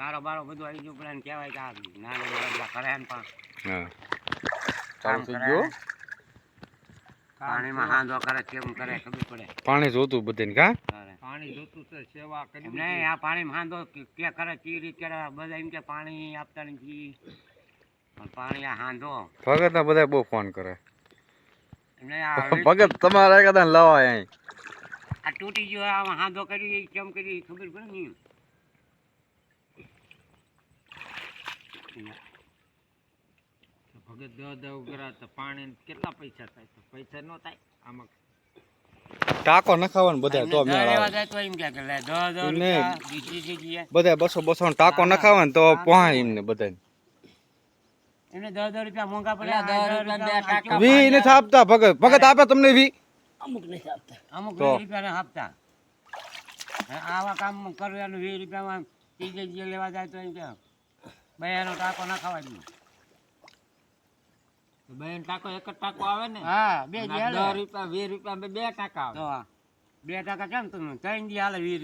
ગારો બારો બધું આવી ગયું પેલા કહેવાય કે આ નાના બધા કરે એમ પણ. ચાલુ થઈ ગયું પાણીમાં હાંધો કરે કેમ કરે ખબર પડે. પાણી જોતું બધાને કા? પાણી જોતું છે સેવા કરી નહીં આ પાણીમાં હાંધો કે કે કરે ચી રીત કરે બધા એમ કે પાણી આપતા નથી પણ પાણી આ હાંધો. ભગત ના બધા બહુ ફોન કરે. ભગત તમારે કદાચ લવાય અહીં. આ તૂટી ગયો આ હાંધો કરી કેમ કરી ખબર પડે ને ભગત દહ દહ ઉગરા તો પાણી કેટલા પૈસા થાય? તો પૈસા નો થાય આમાં. ટાકો નખાવાનું બધા તો બધા બસો બસો ટાકો નખાવે ને તો પોહા એમને બધા એમને દસ દસ રૂપિયા મોંઘા પડે અલા, દસ આ દસ રૂપિયા બે ટાકા વી નથી આપતા ભગત. ભગત આપે તમને વી. અમુક તો. વીસ રૂપિયા આપતા. આવા કામ કરવાનું વીસ રૂપિયામાં લેવા જાય તો એમ કે બયાનો ટાંકો ના ખાવા. તો બેન ટાકો એક જ ટાકો આવે ને? હા બે રૂપિયા વીસ રૂપિયા બે બે ટાકા આવે. બે ટાકા કેમ તમે? ત્રણ દી હાલે વીસ